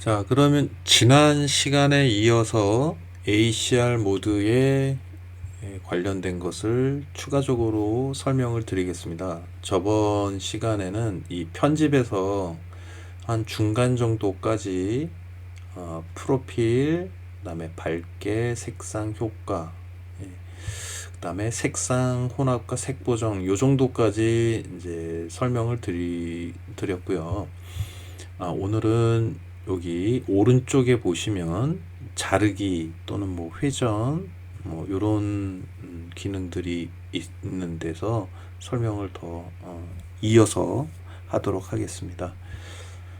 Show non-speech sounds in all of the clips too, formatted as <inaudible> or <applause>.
자, 그러면 지난 시간에 이어서 ACR 모드에 예, 관련된 것을 추가적으로 설명을 드리겠습니다. 저번 시간에는 이 편집에서 한 중간 정도까지 어, 프로필, 그 다음에 밝게, 색상 효과, 예, 그 다음에 색상 혼합과 색 보정 요 정도까지 이제 설명을 드리 드렸고요. 아, 오늘은 여기 오른쪽에 보시면 자르기 또는 뭐 회전 뭐 요런 음, 기능들이 있는 데서 설명을 더 어, 이어서 하도록 하겠습니다.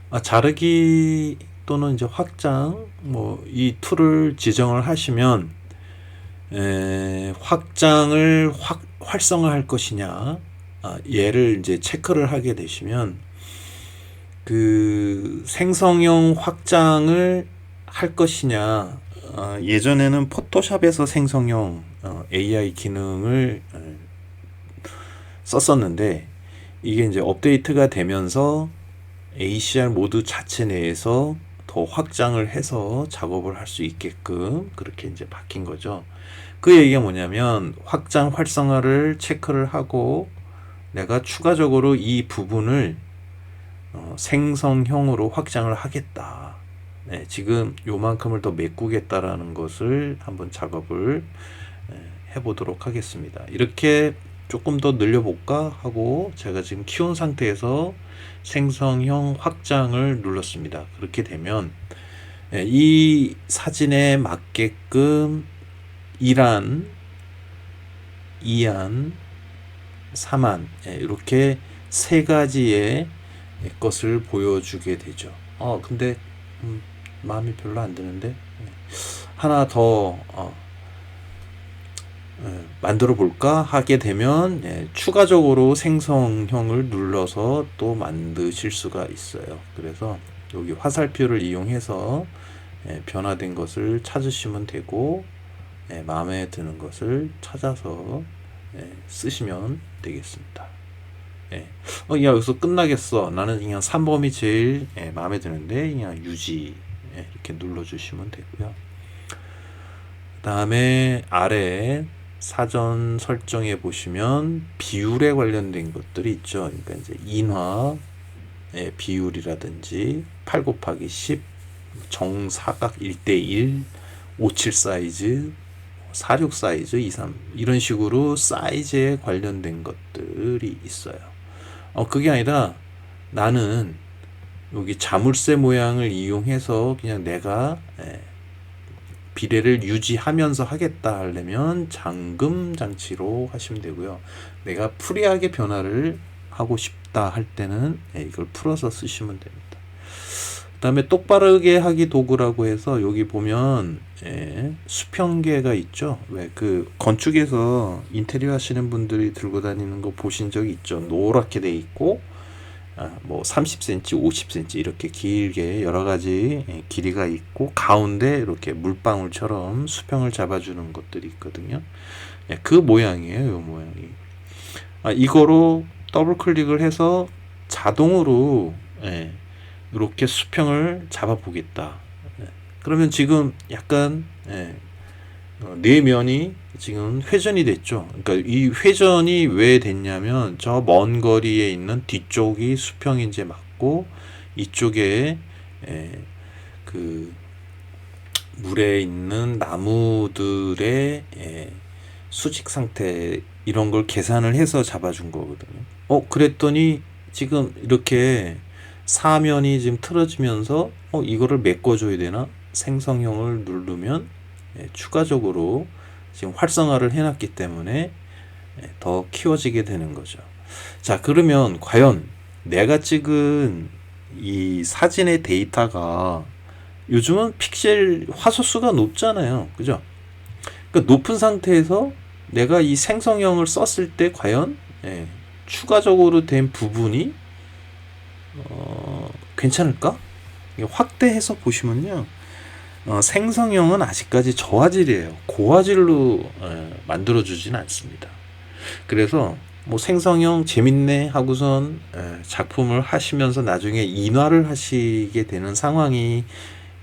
아, 자르기 또는 이제 확장 뭐 이 툴을 지정을 하시면 에, 확장을 확 활성화할 것이냐 아, 얘를 이제 체크를 하게 되시면 그 생성형 확장을 할 것이냐 어, 예전에는 포토샵에서 생성형 어, AI 기능을 어, 썼었는데 이게 이제 업데이트가 되면서 ACR 모드 자체 내에서 더 확장을 해서 작업을 할 수 있게끔 그렇게 이제 바뀐 거죠. 그 얘기가 뭐냐면 확장 활성화를 체크를 하고 내가 추가적으로 이 부분을 어, 생성형으로 확장을 하겠다. 네, 지금 요만큼을 더 메꾸겠다라는 것을 한번 작업을 네, 해보도록 하겠습니다. 이렇게 조금 더 늘려볼까 하고 제가 지금 키운 상태에서 생성형 확장을 눌렀습니다. 그렇게 되면 네, 이 사진에 맞게끔 1안, 2안, 3안 네, 이렇게 세 가지의 것을 보여주게 되죠. 어, 근데 음, 마음이 별로 안 드는데 예. 하나 더 어, 예, 만들어 볼까 하게 되면 예, 추가적으로 생성형을 눌러서 또 만드실 수가 있어요. 그래서 여기 화살표를 이용해서 예, 변화된 것을 찾으시면 되고 예, 마음에 드는 것을 찾아서 예, 쓰시면 되겠습니다. 예. 어, 야, 여기서 끝나겠어. 나는 그냥 3번이 제일 예, 마음에 드는데, 그냥 유지. 예, 이렇게 눌러주시면 되고요. 그 다음에 아래 사전 설정에 보시면 비율에 관련된 것들이 있죠. 그러니까 이제 인화 예, 비율이라든지 8 곱하기 10, 정사각 1대1, 57 사이즈, 46 사이즈, 23 이런 식으로 사이즈에 관련된 것들이 있어요. 어, 그게 아니라 나는 여기 자물쇠 모양을 이용해서 그냥 내가 예, 비례를 유지하면서 하겠다 하려면 잠금 장치로 하시면 되고요. 내가 프리하게 변화를 하고 싶다 할 때는 예, 이걸 풀어서 쓰시면 됩니다. 그다음에 똑바르게 하기 도구라고 해서 여기 보면 예, 수평계가 있죠. 왜 그 건축에서 인테리어 하시는 분들이 들고 다니는 거 보신 적이 있죠. 노랗게 돼 있고 아, 뭐 30cm, 50cm 이렇게 길게 여러 가지 예, 길이가 있고 가운데 이렇게 물방울처럼 수평을 잡아주는 것들이 있거든요. 예, 그 모양이에요. 이 모양이. 아, 이거로 더블 클릭을 해서 자동으로 예, 이렇게 수평을 잡아 보겠다. 예. 그러면 지금 약간 예, 어, 네 면이 지금 회전이 됐죠. 그러니까 이 회전이 왜 됐냐면 저 먼 거리에 있는 뒤쪽이 이제 맞고 이쪽에 예, 그 물에 있는 나무들의 예, 수직 상태 이런 걸 계산을 해서 잡아준 거거든요. 어 그랬더니 지금 이렇게 사면이 지금 틀어지면서 어 이거를 메꿔줘야 되나 생성형을 누르면 예, 추가적으로 지금 활성화를 해놨기 때문에 예, 더 키워지게 되는 거죠. 자 그러면 과연 내가 찍은 이 사진의 데이터가 요즘은 픽셀 화소수가 높잖아요. 그죠? 그러니까 높은 상태에서 내가 이 생성형을 썼을 때 과연 예, 추가적으로 된 부분이 어, 괜찮을까? 확대해서 보시면요. 어, 생성형은 아직까지 저화질이에요. 고화질로 어, 만들어주지는 않습니다. 그래서 뭐 생성형 재밌네 하고선 에, 작품을 하시면서 나중에 인화를 하시게 되는 상황이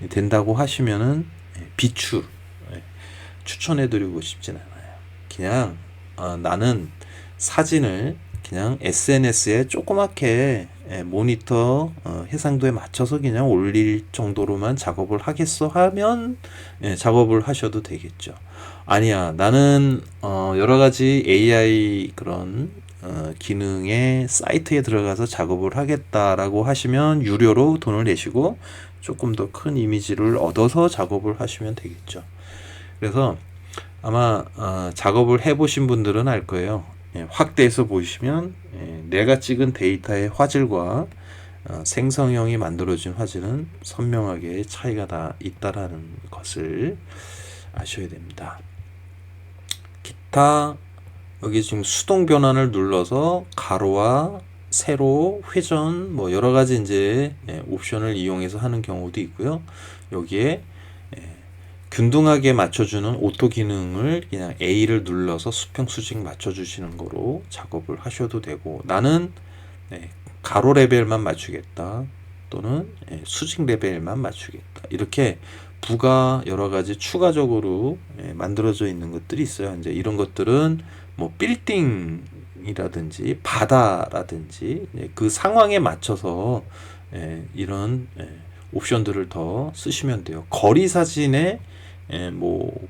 된다고 하시면은 예, 비추 예, 추천해드리고 싶진 않아요. 그냥 어, 나는 사진을 그냥 SNS에 조그맣게 예, 모니터 어, 해상도에 맞춰서 그냥 올릴 정도로만 작업을 하겠어 하면 예, 작업을 하셔도 되겠죠. 아니야, 나는 어, 여러 가지 AI 그런 어, 기능의 사이트에 들어가서 작업을 하겠다라고 하시면 유료로 돈을 내시고 조금 더 큰 이미지를 얻어서 작업을 하시면 되겠죠. 그래서 아마 어, 작업을 해보신 분들은 알 거예요. 예, 확대해서 보시면 예, 내가 찍은 데이터의 화질과 어, 생성형이 만들어진 화질은 선명하게 차이가 다 있다라는 것을 아셔야 됩니다. 기타 여기 지금 수동 변환을 눌러서 가로와 세로, 회전 뭐 여러 가지 이제 예, 옵션을 이용해서 하는 경우도 있고요. 여기에 예, 균등하게 맞춰주는 오토 기능을 그냥 A를 눌러서 수평 수직 맞춰주시는 거로 작업을 하셔도 되고 나는 네, 가로 레벨만 맞추겠다 또는 예, 수직 레벨만 맞추겠다 이렇게 부가 여러 가지 추가적으로 예, 만들어져 있는 것들이 있어요. 이제 이런 것들은 뭐 빌딩이라든지 바다라든지 예, 그 상황에 맞춰서 예, 이런 예, 옵션들을 더 쓰시면 돼요. 거리 사진에 예, 뭐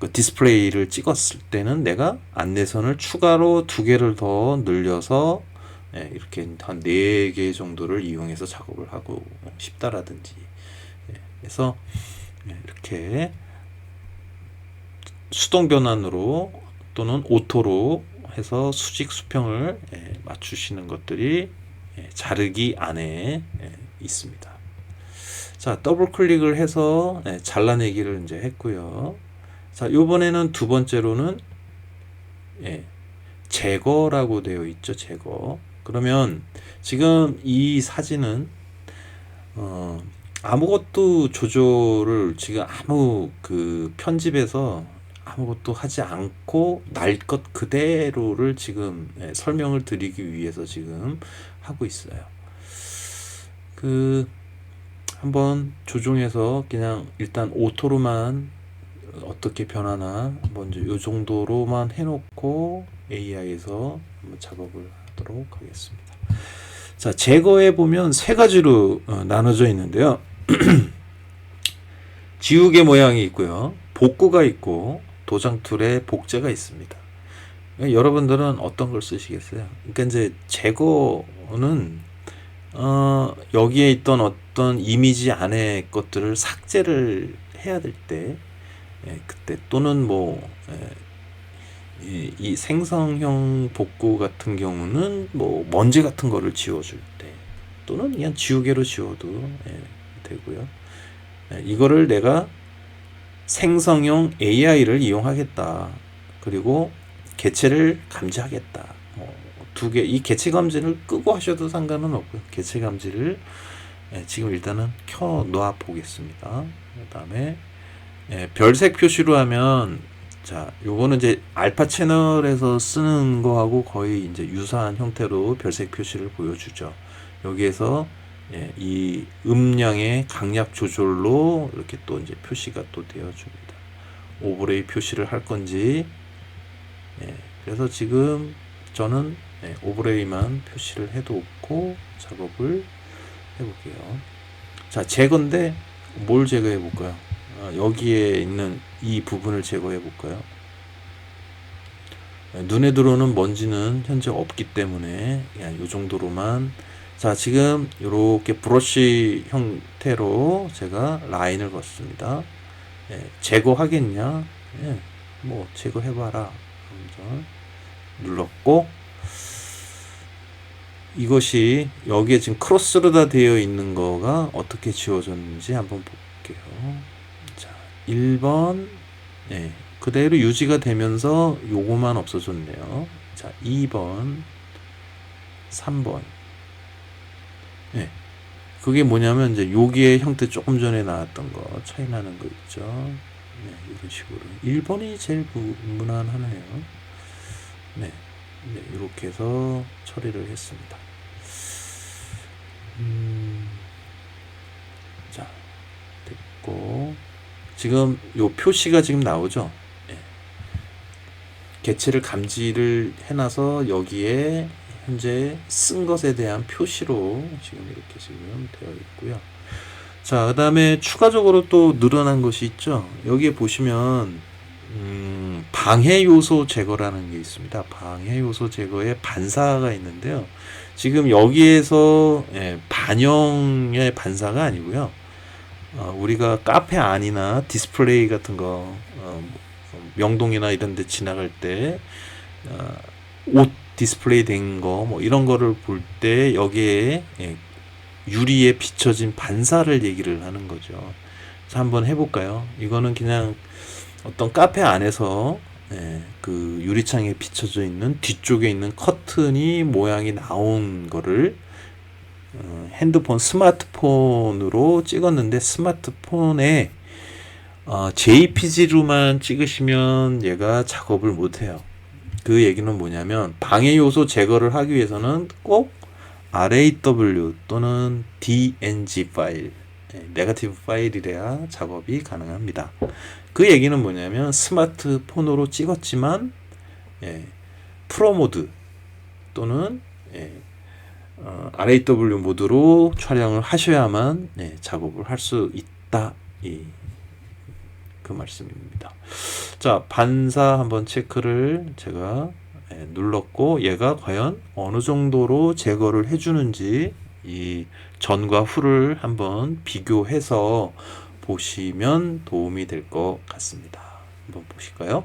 그 디스플레이를 찍었을 때는 내가 안내선을 추가로 두 개를 더 늘려서 예, 이렇게 한 네 개 정도를 이용해서 작업을 하고 싶다라든지 예, 그래서 예, 이렇게 수동 변환으로 또는 오토로 해서 수직 수평을 예, 맞추시는 것들이 예, 자르기 안에 예, 있습니다. 자, 더블 클릭을 해서 예, 잘라내기를 이제 했고요. 자, 이번에는 두 번째로는 예, 제거라고 되어 있죠. 제거. 그러면 지금 이 사진은 어, 아무것도 조절을 지금 아무 그 편집에서 아무것도 하지 않고 날 것 그대로를 지금 예, 설명을 드리기 위해서 지금 하고 있어요. 그 한번 조종해서 그냥 일단 오토로만 어떻게 변하나 먼저 요 정도로만 해놓고 AI에서 한번 작업을 하도록 하겠습니다. 자 제거해 보면 세 가지로 어, 나눠져 있는데요. <clears throat> 지우개 모양이 있고요. 복구가 있고 도장 툴에 복제가 있습니다. 여러분들은 어떤 걸 쓰시겠어요? 그러니까 이제 제거는 어, 여기에 있던 어떤 이미지 안에 것들을 삭제를 해야 될 때, 예, 그때 또는 뭐 예, 이, 이 생성형 복구 같은 경우는 뭐 먼지 같은 거를 지워줄 때 또는 그냥 지우개로 지워도 예, 되고요. 예, 이거를 내가 생성형 AI를 이용하겠다. 그리고 개체를 감지하겠다. 어, 두 개, 이 개체 감지를 끄고 하셔도 상관은 없고요. 개체 감지를 예, 지금 일단은 켜놔 보겠습니다. 그 다음에 예, 별색 표시로 하면 자, 요거는 이제 알파 채널에서 쓰는 거하고 거의 이제 유사한 형태로 별색 표시를 보여주죠. 여기에서 예, 이 음량의 강약 조절로 이렇게 또 이제 표시가 또 되어줍니다. 오버레이 표시를 할 건지, 예, 그래서 지금 저는 예, 오버레이만 표시를 해놓고 작업을 해볼게요. 자, 제거인데 뭘 제거해 볼까요? 아, 여기에 있는 이 부분을 제거해 볼까요? 예, 눈에 들어오는 먼지는 현재 없기 때문에 이 정도로만 자, 지금 이렇게 브러쉬 형태로 제가 라인을 걷습니다. 예, 제거하겠냐? 예, 뭐 제거해봐라. 눌렀고 이것이 여기에 지금 크로스로 다 되어 있는 거가 어떻게 지워졌는지 한번 볼게요. 자, 1번 예, 그대로 유지가 되면서 요거만 없어졌네요. 자, 2번 3번 예. 그게 뭐냐면 이제 여기에 형태 조금 전에 나왔던 거 차이 나는 거 있죠. 네, 이런 식으로 1번이 제일 무, 무난하네요. 네. 네, 이렇게 해서 처리를 했습니다. 음, 자, 됐고 지금 요 표시가 지금 나오죠. 예. 개체를 감지를 해놔서 여기에 현재 쓴 것에 대한 표시로 지금 이렇게 지금 되어 있고요. 자, 그 다음에 추가적으로 또 늘어난 것이 있죠. 여기에 보시면, 음, 방해 요소 제거라는 게 있습니다. 방해 요소 제거에 반사가 있는데요. 지금 여기에서 예, 반영의 반사가 아니고요. 어, 우리가 카페 안이나 디스플레이 같은 거, 어, 명동이나 이런 데 지나갈 때, 어, 옷 디스플레이 된 거, 뭐 이런 거를 볼 때 여기에 예, 유리에 비춰진 반사를 얘기를 하는 거죠. 그래서 한번 해볼까요? 이거는 그냥 어떤 카페 안에서 예, 그 유리창에 비춰져 있는 뒤쪽에 있는 커튼이 모양이 나온 거를 어, 핸드폰 스마트폰으로 찍었는데 스마트폰에 어, JPG로만 찍으시면 얘가 작업을 못해요. 그 얘기는 뭐냐면 방해 요소 제거를 하기 위해서는 꼭 RAW 또는 DNG 파일, 예, 네거티브 파일이래야 작업이 가능합니다. 그 얘기는 뭐냐면 스마트폰으로 찍었지만 예, 프로 모드 또는 예, 어, RAW 모드로 촬영을 하셔야만 예, 작업을 할 수 있다. 이, 그 말씀입니다. 자, 반사 한번 체크를 제가 예, 눌렀고 얘가 과연 어느 정도로 제거를 해주는지 이 전과 후를 한번 비교해서 보시면 도움이 될 것 같습니다. 한번 보실까요?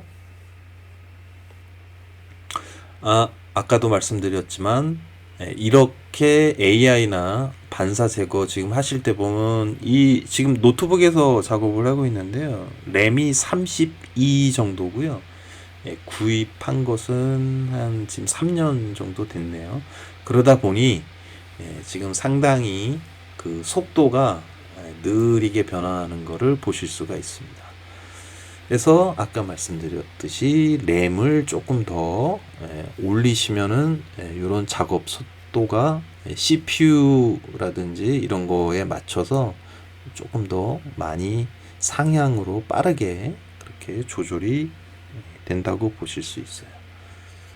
아, 아까도 말씀드렸지만 예, 이렇게 AI나 반사 제거 지금 하실 때 보면 이 지금 노트북에서 작업을 하고 있는데요. 램이 32 정도고요. 예, 구입한 것은 한 지금 3년 정도 됐네요. 그러다 보니 예, 지금 상당히 그 속도가 예, 느리게 변화하는 것을 보실 수가 있습니다. 그래서 아까 말씀드렸듯이 램을 조금 더 예, 올리시면은 이런 작업 속도가 CPU라든지 이런 거에 맞춰서 조금 더 많이 상향으로 빠르게 그렇게 조절이 된다고 보실 수 있어요.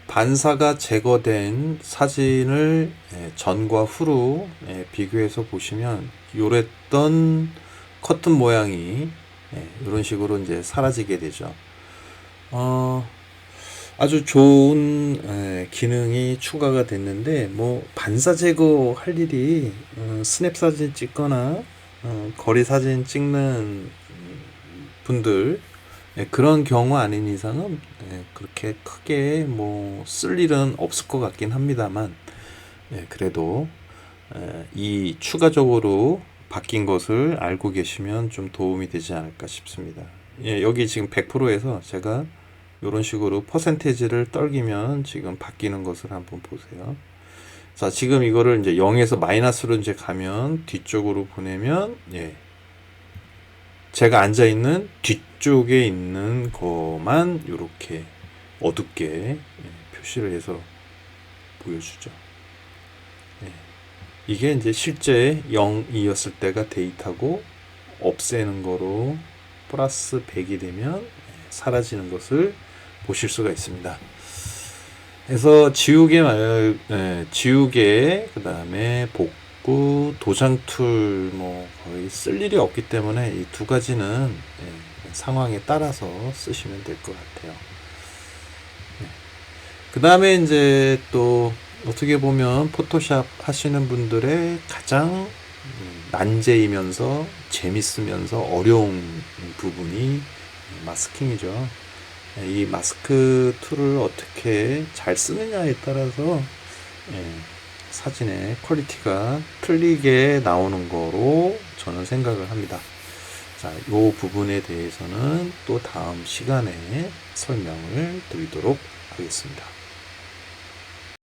반사가 제거된 사진을 전과 후로 비교해서 보시면 요랬던 커튼 모양이 이런 식으로 이제 사라지게 되죠. 어, 아주 좋은 에, 기능이 추가가 됐는데 뭐 반사 제거 할 일이 어, 스냅 사진 찍거나 어, 거리 사진 찍는 분들 예, 그런 경우 아닌 이상은 예, 그렇게 크게 뭐 쓸 일은 없을 것 같긴 합니다만 예, 그래도 에, 이 추가적으로 바뀐 것을 알고 계시면 좀 도움이 되지 않을까 싶습니다. 예, 여기 지금 100%에서 제가 이런 식으로 퍼센테이지를 떨기면 지금 바뀌는 것을 한번 보세요. 자, 지금 이거를 이제 0에서 마이너스로 이제 가면 뒤쪽으로 보내면 예. 제가 앉아 있는 뒤쪽에 있는 것만 이렇게 어둡게 예, 표시를 해서 보여주죠. 예. 이게 이제 실제 0이었을 때가 데이터고 없애는 거로 플러스 100이 되면 예, 사라지는 것을 보실 수가 있습니다. 그래서 지우개 말, 예, 지우개, 그 다음에 복 구, 도장 툴, 뭐, 거의 쓸 일이 없기 때문에 이 두 가지는 예, 상황에 따라서 쓰시면 될 것 같아요. 예. 그 다음에 이제 또 어떻게 보면 포토샵 하시는 분들의 가장 음, 난제이면서 재밌으면서 어려운 부분이 마스킹이죠. 이 마스크 툴을 어떻게 잘 쓰느냐에 따라서 예, 사진의 퀄리티가 틀리게 나오는 거로 저는 생각을 합니다. 자, 이 부분에 대해서는 또 다음 시간에 설명을 드리도록 하겠습니다.